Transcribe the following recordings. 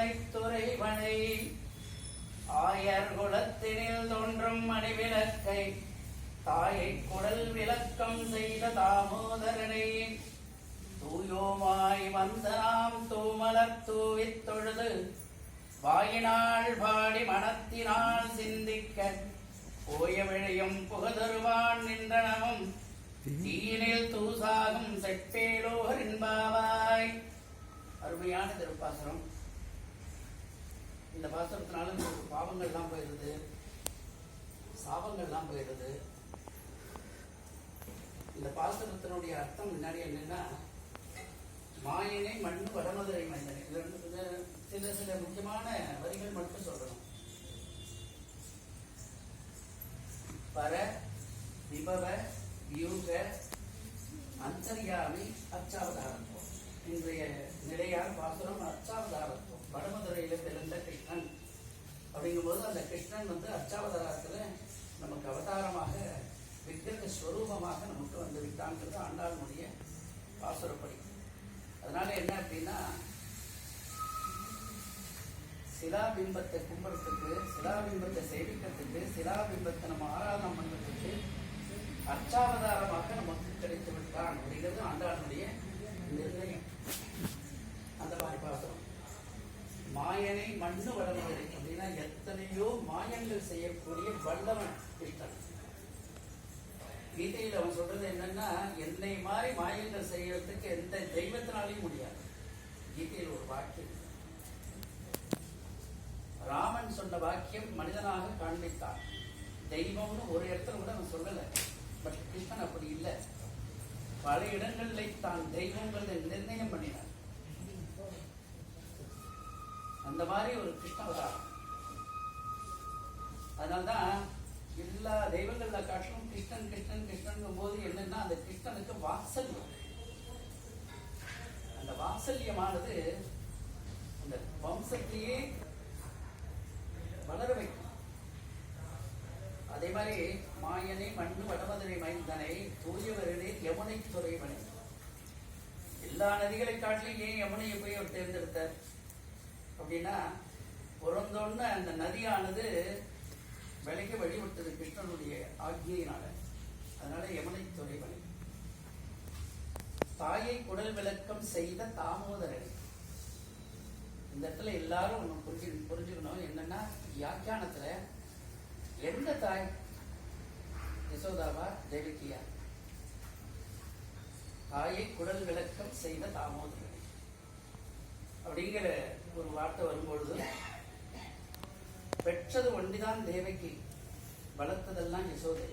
யமுனைத்துறைவனை ஆயர் குலத்தினில் தோன்றும் மணிவிளக்கை தாயை குடல் விளக்கம் செய்த தாமோதரனை தூயோமாய் வந்த நாம் தூமலர் தூவித் தொழுது வாயினாள் பாடி மனத்தினால் சிந்திக்க போயவிழையும் புகதருவான் நின்றனவும் தீயினில் தூசாகும் செப்பேலோர் என்பாவாய். அருமையான திருப்பாசனம் இந்த பாசனத்தினால நமக்கு பாவங்கள்லாம் போயிடுது. சாபங்கள்லாம் போயிடுது. இந்த பாசனத்தினுடைய அர்த்தம் முன்னாடி என்னன்னா மாயனை மண் வடமதுரை மனிதனை இது ரெண்டு சில சில முக்கியமான வரிகள் மட்டும் சொல்லணும். பர விபவ வியூக அந்தர்யாமி அச்சாவதாரம். இன்றைய நிலையான பாசுரம் அச்சாவதாரம். வடமதுரையில பிறந்த கிருஷ்ணன். அப்படிங்கும்போது அந்த கிருஷ்ணன் வந்து அச்சாவதாரத்துல நமக்கு அவதாரமாக விக்கிரக ஸ்வரூபமாக நமக்கு வந்து விட்டான்றது ஆண்டாளுடைய பாசுரப்படி. அதனால என்ன அப்படின்னா சிலாபிம்பத்தை கும்பிடுறதுக்கு சிலாபிம்பத்தை சேவிக்கிறதுக்கு சிலாபிம்பத்தை நம்ம ஆராதனை பண்ணுறதுக்கு அச்சாவதாரமாக நமக்கு கிடைத்து விட்டான் அப்படிங்கிறது ஆண்டாளுடைய நிர்ணயம். மாயனை மண்ணு வளர்வதை அப்படின்னா எத்தனையோ மாயங்கள் செய்யக்கூடிய வல்லவன் கிருஷ்ணன் கீதையில் அவன் சொல்றது என்னன்னா என்னை மாதிரி மாயங்கள் செய்யறதுக்கு எந்த தெய்வத்தினாலையும் முடியாது. கீதையில் ஒரு வாக்கியம். ராமன் சொன்ன வாக்கியம் மனிதனாக காண்பித்தான். தெய்வம்னு ஒரு இடத்துல கூட அவன் சொல்லல. பட் கிருஷ்ணன் அப்படி இல்லை. பல இடங்களில் தான் தெய்வங்களை நிர்ணயம் பண்ணினான். அந்த மாதிரி ஒரு கிருஷ்ண அவதாரம். அதனால்தான் எல்லா தெய்வங்கள்ல காட்டிலும் கிருஷ்ணன் கிருஷ்ணன் கிருஷ்ணன் போது என்னன்னா அந்த கிருஷ்ணனுக்கு வாத்சல்யம் அந்த வாத்சல்யமானது அந்த வம்சத்தையே வளர வைக்கும். அதே மாதிரி மாயனை மண்ணு வடமதுரை மைந்தனை தூயவர்களே யமுனை துறைவனை. எல்லா நதிகளை காட்டிலும் ஏன் யமுனையை போய் அவர் தேர்ந்தெடுத்தார்? அப்படின்னா பிறந்தோன்னு அந்த நதியானது விலைக்கு வழிபட்டது கிருஷ்ணனுடைய ஆக்கியினால அதனால யமுனை துறைவனை. தாயை குடல் விளக்கம் செய்த தாமோதரன். இந்த இடத்துல எல்லாரும் ஒன்று புரிஞ்சு புரிஞ்சுக்கணும். என்னன்னா வியாக்கியானத்துல எந்த தாய்? யசோதாவா தேவகியா? தாயை குடல் விளக்கம் செய்த தாமோதரன். அப்படிங்கிற ஒரு வார்த்தை வரும்பொழுது பெற்றது ஒண்டிதான் தேவைக்கு வளர்த்ததெல்லாம் யசோதை.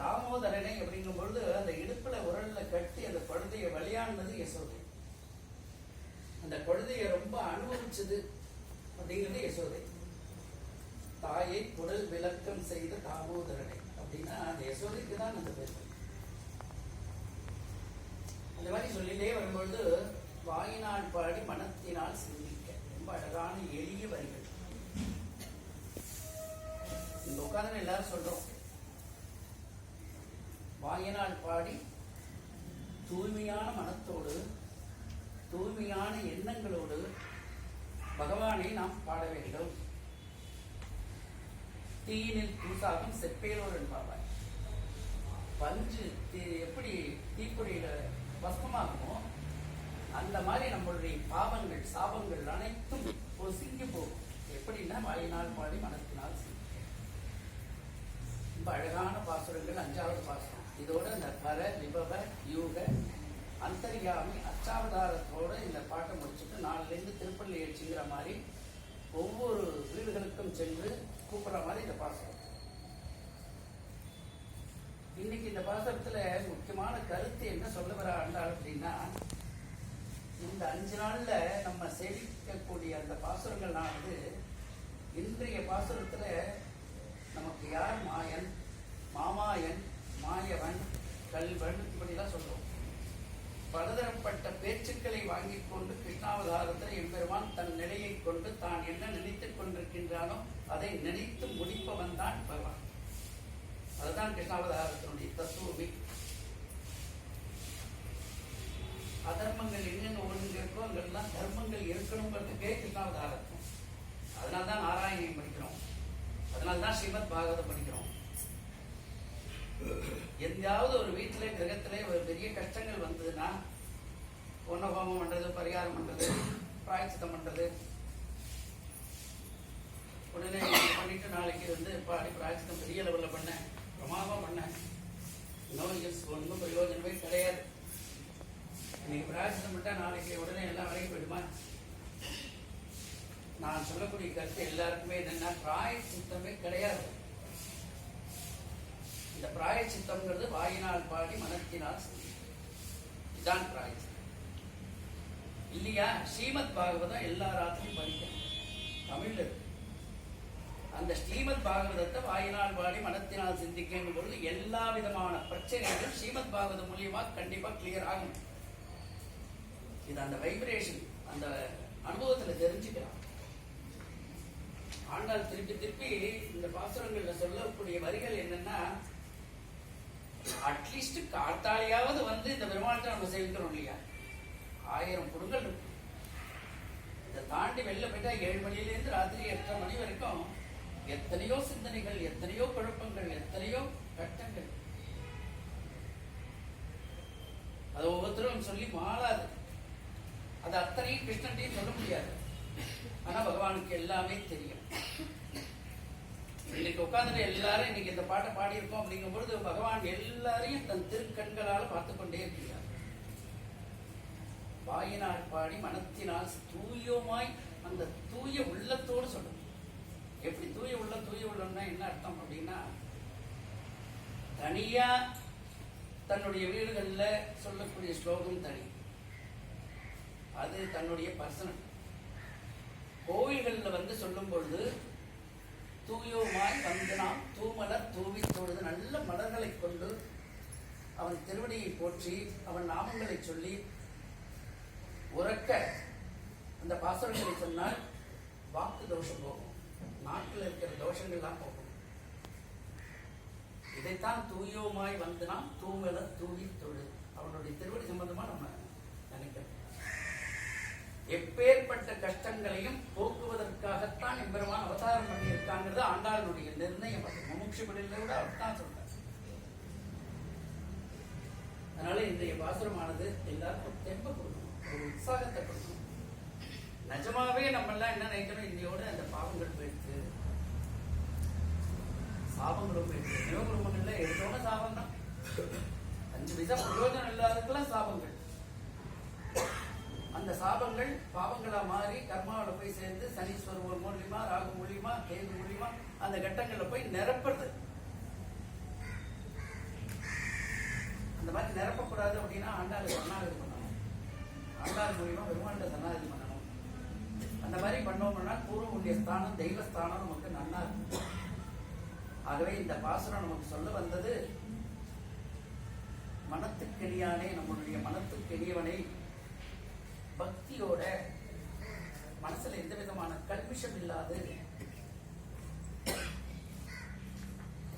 தாமோதரனை அப்படிங்கும் பொழுது அந்த இடுப்புல உரல்ல கட்டி அந்த குழந்தைய வழியானது யசோதை. அந்த குழந்தைய ரொம்ப அனுபவிச்சது அப்படிங்கிறது யசோதை. தாயை குடல் விளக்கம் செய்த தாமோதரனை அப்படின்னா அந்த யசோதைக்கு தான் அந்த பேர். அந்த மாதிரி சொல்லிட்டே வரும்பொழுது வாயினால் பாடி மனத்தினால் சிந்திக்க. ரொம்ப அழகான எளிய வரிகள். இந்த உட்காந்து எல்லாரும் சொல்றோம். வாயினால் பாடி தூய்மையான மனத்தோடு தூய்மையான எண்ணங்களோடு பகவானை நாம் பாட வேண்டும். தீயினில் தூசாகும் செப்பேலோர் என்பாவாய் பஞ்சு தீ எப்படி தீப்பொறியில வஸ்தமாகுமோ அந்த மாதிரி நம்மளுடைய பாவங்கள் சாபங்கள் அனைத்தும் பொசுங்கி போகும். எப்படின்னா வாயினால் பாடி மனத்தினால் ரொம்ப அழகான பாசுரங்கள் அஞ்சாவது பாசுரம். இதோட இந்த பர விபவ யூக அந்தர்யாமி அச்சாவதாரத்தோட இந்த பாட்டை முடிச்சுட்டு நாலுலேருந்து திருப்பள்ளி எழுச்சிங்கிற மாதிரி ஒவ்வொரு வீடுகளுக்கும் சென்று கூப்பிடுற மாதிரி இந்த பாசுரம். இன்னைக்கு இந்த பாசனத்துல முக்கியமான கருத்து என்ன சொல்ல வர ஆண்டாள் அப்படின்னா இந்த அஞ்சு நாள்ல நம்ம சேவிக்கக்கூடிய அந்த பாசுரங்கள்னானது இன்றைய பாசுரத்துல நமக்கு யார் மாயன்? மாமாயன் மாயவன் கல்வன் இப்படிலாம் சொல்றோம். பலதரப்பட்ட பேச்சுக்களை வாங்கிக் கொண்டு கிருஷ்ணாவதாரத்தில் எம்பெருமான் தன் நிலையை கொண்டு தான் என்ன நினைத்துக் கொண்டிருக்கின்றானோ அதை நினைத்து முடிப்பவன் தான் பகவான். அதுதான் கிருஷ்ணாவதாரத்தினுடைய தத்துவமே. அதர்மங்களின் எங்கெங்க தர்மங்கள் இருக்கணுங்கிறதுக்கே கிருஷ்ணாவதாரத்துவம் அதனால தான் நாராயணியம் படிக்கிறோம். அதனால தான் ஸ்ரீமத் பாகவதம் படிக்கிறோம். எந்தாவது ஒரு வீட்டிலே கிரகத்திலே ஒரு பெரிய கஷ்டங்கள் வந்ததுன்னா பொன்னஹோமம் பண்றது பரிகாரம் பண்றது பிராய்ச்சித்தம் பண்றது உடனே பண்ணிட்டு நாளைக்கு வந்து பாடி பிராய்ச்சித்தம் பெரிய லெவலில் பண்ணேன். பிரமாதமாக பண்ணேன். இன்னும் ஒன்றும் பிரயோஜனமே கிடையாது. இன்னைக்கு பிரார்த்தனை பண்ணிட்டா நாளைக்கு உடனே எல்லாம் வரைக்கும் போயிடுமா? நான் சொல்லக்கூடிய கருத்து எல்லாருக்குமே என்னன்னா பிராயச்சித்தமே கிடையாது. இந்த பிராய சித்தம்ங்கிறது வாயினால் பாடி மனத்தினால் செய்யும். பிராய இல்லையா? ஸ்ரீமத் பாகவதம் எல்லா ராத்திரியும் படிக்கணும் தமிழ்ல இருக்கு. அந்த ஸ்ரீமத் பாகவதத்தை வாயினால் பாடி மனத்தினால் சிந்திக்கும் பொழுது எல்லா விதமான பிரச்சனைகளும் ஸ்ரீமத் பாகவதம் மூலியமா கண்டிப்பா கிளியர் ஆகும். இது அந்த வைப்ரேஷன் அந்த அனுபவத்துல தெரிஞ்சுக்கலாம் ஆண்டாள் திருப்பி திருப்பி இந்த பாசுரங்கள்ல சொல்லக்கூடிய வரிகள் என்னன்னா அட்லீஸ்ட் காத்தாலையாவது வந்து இந்த பெருமாள்கிட்ட நம்ம சேவிக்கிறோம் இல்லையா? ஆயிரம் குடுங்கள் இருக்கு. இதை தாண்டி வெளில போயிட்டா ஏழு மணில இருந்து ராத்திரி எட்டரை மணி வரைக்கும் எத்தனையோ சிந்தனைகள் எத்தனையோ குழப்பங்கள் எத்தனையோ கட்டங்கள். அது ஒவ்வொருத்தரும் சொல்லி மாறாது அது அத்தனையும் கிருஷ்ணன்டையும் சொல்ல முடியாது. ஆனா பகவானுக்கு எல்லாமே தெரியும். இன்னைக்கு உட்காந்துட்டு எல்லாரும் இன்னைக்கு இந்த பாட்டை பாடியிருக்கோம் அப்படிங்கும் பொழுது பகவான் எல்லாரையும் தன் திருக்கண்களால் பார்த்து கொண்டே இருக்கிறார். வாயினால் பாடி மனத்தினால் தூயமாய் அந்த தூய உள்ளத்தோடு சொல்லணும் எப்படி தூய உள்ள தூய உள்ளம்னா என்ன அர்த்தம் அப்படின்னா தனியா தன்னுடைய வீடுகளில் சொல்லக்கூடிய ஸ்லோகம் தனி. அது தன்னுடைய பர்சனல் கோவில்கள்ல வந்து சொல்லும் பொழுது தூயோமாய் வந்து நாம் தூமலர் தூவி தொழுது நல்ல மலர்களை கொண்டு அவன் திருவடியை போற்றி அவன் நாமங்களை சொல்லி உறக்க அந்த பாசுரங்களை சொன்னால் வாக்கு தோஷம் போகும். நாட்டில் இருக்கிற தோஷங்கள்லாம் போகும். இதைத்தான் தூயோமாய் வந்து நாம் தூமலர் தூவி தொழு அவனுடைய திருவடி சம்பந்தமான நம்ம நினைக்கிறோம் எப்பேற்பட்ட கஷ்டங்களையும் போக்குவதற்காகத்தான் எம்பெருமான் அவதாரம் பண்ணியிருக்காங்கிறது ஆண்டாளுடைய நிர்ணயம். அது முமுட்சி விட அவர்தான் சொல்றார். அதனால இன்றைய பாசுரமானது எல்லாருக்கும் தெம்ப கொடுக்கணும் ஒரு உற்சாகத்தை கொடுக்கணும் நிஜமாவே நம்ம எல்லாம் என்ன நினைக்கணும் இன்னையோட அந்த பாவங்கள் போயிடுச்சு. சாபங்களும் போயிடுச்சு நினைவு குடும்பங்கள்ல எடுத்தோட சாபம் தான் அஞ்சு விதம் பிரயோஜனம் இல்லாததுக்கெல்லாம் சாபங்கள். அந்த சாபங்கள் பாவங்களா மாறி கர்மாவில் போய் சேர்ந்து சனீஸ்வரர் மூலியமா ராகு மூலியமா கேது மூலியமா அந்த கட்டங்கள்ல போய் நிரப்புறது. அந்த மாதிரி நிரப்பக்கூடாது அப்படின்னா ஆண்டாள் சரணாகதி பண்ணணும். ஆண்டாள் மூலியமா பெருமாண்ட சரணாகதி பண்ணணும். அந்த மாதிரி பண்ணோம்னா பூர்வ புண்ணிய ஸ்தானம் தெய்வ ஸ்தானம் நமக்கு நன்னா இருக்கும். ஆகவே இந்த பாசுரம் நமக்கு சொல்ல வந்தது மனத்துக்கெளியானே நம்மளுடைய மனத்துக்கெளியவனை பக்தியோட மனசுல எந்த விதமான கல்விஷம் இல்லாது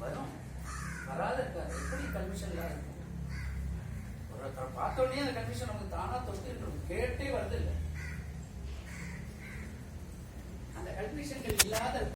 வரும். வராத இருக்காது. எப்படி கல்விஷம் இல்லாத இருக்கும்? ஒருத்தரை பார்த்தோடனே அந்த கல்விஷம் நமக்கு தானா தொட்டு கேட்டே வருது இல்லை அந்த கல்விஷங்கள் இல்லாத